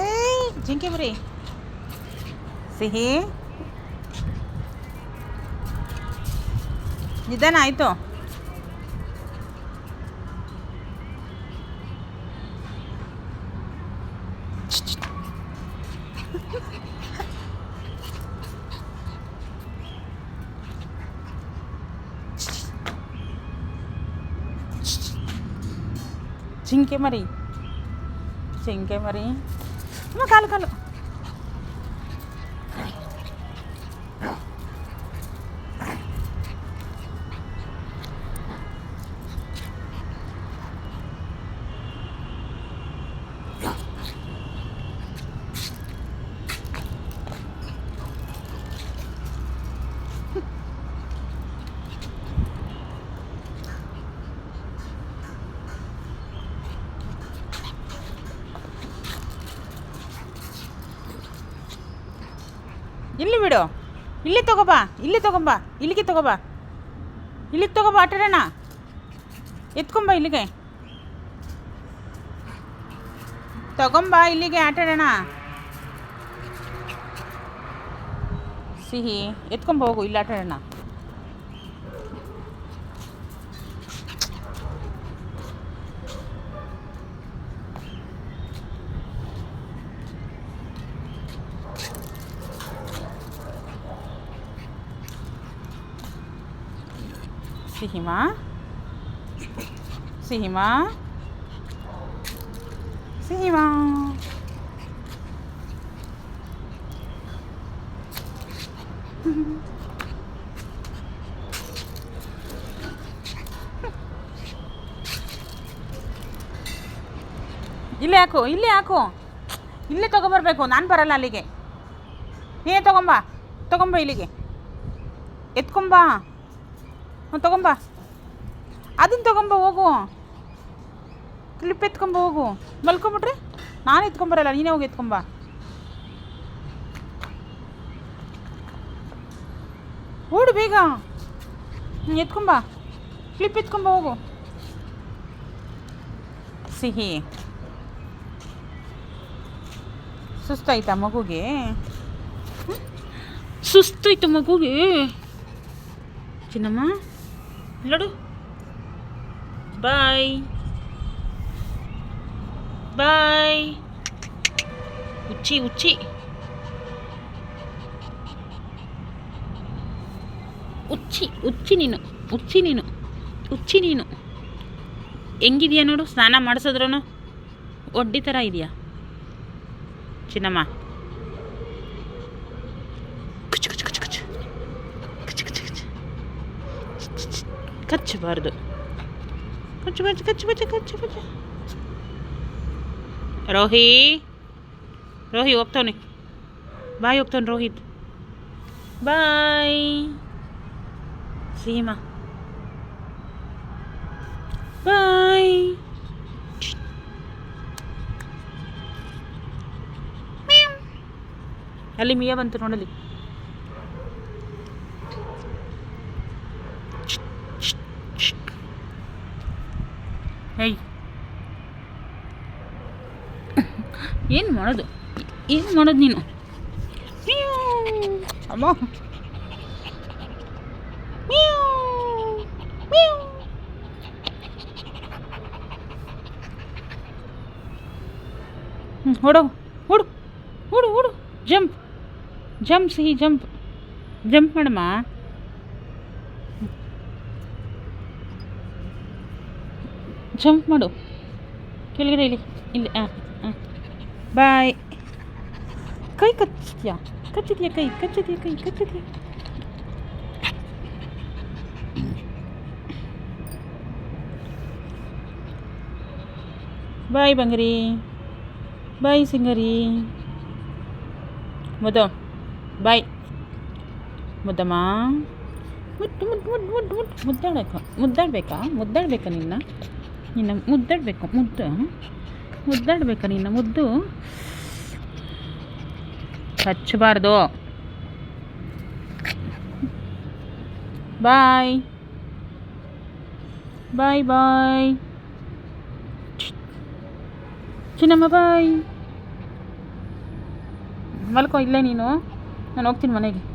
ಏಯ್ ಜಿಂಕೆ ಮರಿ ಸಿಹಿ ನಿಧಾನ ಆಯಿತು ಜಿಂಕೆ ಮರಿ ಜಿಂಕೆ ಮರಿ కాలు కాలు. ಇಲ್ಲಿ ಬಿಡು. ಇಲ್ಲಿ ತಗೋಬಾ, ಇಲ್ಲಿ ತಗೊಂಬಾ, ಇಲ್ಲಿಗೆ ತಗೋಬಾ. ಇಲ್ಲಿಗೆ ತಗೋಬಾ, ಆಟಾಡೋಣ. ಎತ್ಕೊಂಬ ಇಲ್ಲಿಗೆ. ತಗೊಂಬಾ, ಇಲ್ಲಿಗೆ ಆಟಾಡೋಣ. ಸಿಹಿ, ಎತ್ಕೊಂಬ ಹೋಗು, ಇಲ್ಲಿ ಆಟಾಡೋಣ. ಸಿಹಿಮಾ? ಸಿಹಿಮಾ? ಸಿಹಿಮಾ? ಇಲ್ಲೇ ಹಾಕು ಇಲ್ಲೇ ಹಾಕು. ಇಲ್ಲೇ ತಗೊಂಬರ್ಬೇಕು, ನಾನು ಬರಲ್ಲ ಅಲ್ಲಿಗೆ. ನೀನೇ ತಗೊಂಬಾ, ತಗೊಂಬ ಇಲ್ಲಿಗೆ. ಎತ್ಕೊಂಬಾ. ಹ್ಞೂ ತಗೊಂಬ. ಅದನ್ನು ತಗೊಂಬ, ಹೋಗು. ಕ್ಲಿಪ್ ಎತ್ಕೊಂಬ ಹೋಗು. ಮಲ್ಕೊಂಬಿಟ್ರೆ ನಾನು ಎತ್ಕೊಂಬರಲ್ಲ, ನೀನೇ ಹೋಗಿ ಎತ್ಕೊಂಬ. ಓಡು ಬೇಗ. ಎತ್ಕೊಂಬ. ಕ್ಲಿಪ್ ಎತ್ಕೊಂಬ ಹೋಗು. ಸಿಹಿ. ಸುಸ್ತಾಯ್ತಾ ಮಗುಗೆ? ಸುಸ್ತಾಯ್ತು ಮಗುಗೆ. ಚಿನ್ನಮ್ಮ? ನೋಡು ಬಾಯ್ ಬಾಯ್ ಉಚ್ಚಿ ಉಚ್ಚಿ. ಉಚ್ಚಿ ಉಚ್ಚಿ ನೀನು ಉಚ್ಚಿ ನೀನು ಉಚ್ಚಿ ನೀನು. ಹೆಂಗಿದೆಯಾ ನೋಡು, ಸ್ನಾನ ಮಾಡಿಸಿದ್ರೂ ಒಡ್ಡಿ ಥರ ಇದೆಯಾ? ಚಿನ್ನಮ್ಮ. ಕಚ್ಚಬಾರ್ದು ಕಚ್ಚು ಕಚ್ಚು ಕಚ್ಚು ಕಚ್ಚು ಕಚ್ಚು ಕಚ್ಚು ರೋಹಿ ರೋಹಿ ಹೋಗ್ತಾವನೆ ಬಾಯ್ ಹೋಗ್ತಾನೆ ರೋಹಿತ್ ಬಾಯ್ ಸೀಮಾ ಬಾಯ್ ಅಲ್ಲಿ ಮಿಯಾ ಬಂತು ನೋಡಲಿ ಹೇಯ್ ಏನು ಮಾಡೋದು ಏನು ಮಾಡೋದು ನೀನು ಮಿಯಾವ್. ಅಮ್ಮ ಮಿಯಾವ್. ಮಿಯಾವ್. ಹ್ಞೂ ಓಡೋ ಓಡು ಓಡು ಓಡು ಜಂಪ್ ಜಂಪ್ ಸಿಹಿ ಜಂಪ್ ಜಂಪ್ ಮಾಡಮ್ಮ ಜಂಪ್ ಮಾಡು ಕೆಳಗಡೆ ಇಲ್ಲಿ ಇಲ್ಲಿ ಹಾಂ ಹಾಂ ಬಾಯ್ ಕೈ ಕಚ್ಚಿದ್ಯಾ ಕಚ್ಚಿದ್ಯಾ ಕೈ ಕಚ್ಚಿದ್ಯಾ ಕೈ ಕಚ್ಚಿದ್ಯಾ ಬಾಯ್ ಬಂಗರಿ ಬಾಯ್ ಸಿಂಗರಿ ಮುದ್ದ ಬಾಯ್ ಮುದ್ದಮ್ಮ ಮುದ್ದು ಮುದ್ದು ಮುದ್ದು ಮುದ್ದು ಮುದ್ದು ಮುದ್ದಾಡಬೇಕು ಮುದ್ದಾಡಬೇಕಾ ಮುದ್ದಾಡಬೇಕಾ ನಿನ್ನ ನಿನ್ನ ಮುದ್ದಾಡಬೇಕು, ಮುದ್ದು. ಮುದ್ದಾಡಬೇಕು ನಿನ್ನ ಮುದ್ದು. ಹಚ್ಚಬಾರ್ದು. ಬಾಯ್. ಬಾಯ್ ಬಾಯ್. ಚಿನ್ನಮ್ಮ, ಬಾಯ್. ಮಲ್ಕೋ ಇಲ್ಲೇ ನೀನು. ನಾನು ಹೋಗ್ತೀನಿ ಮನೆಗೆ.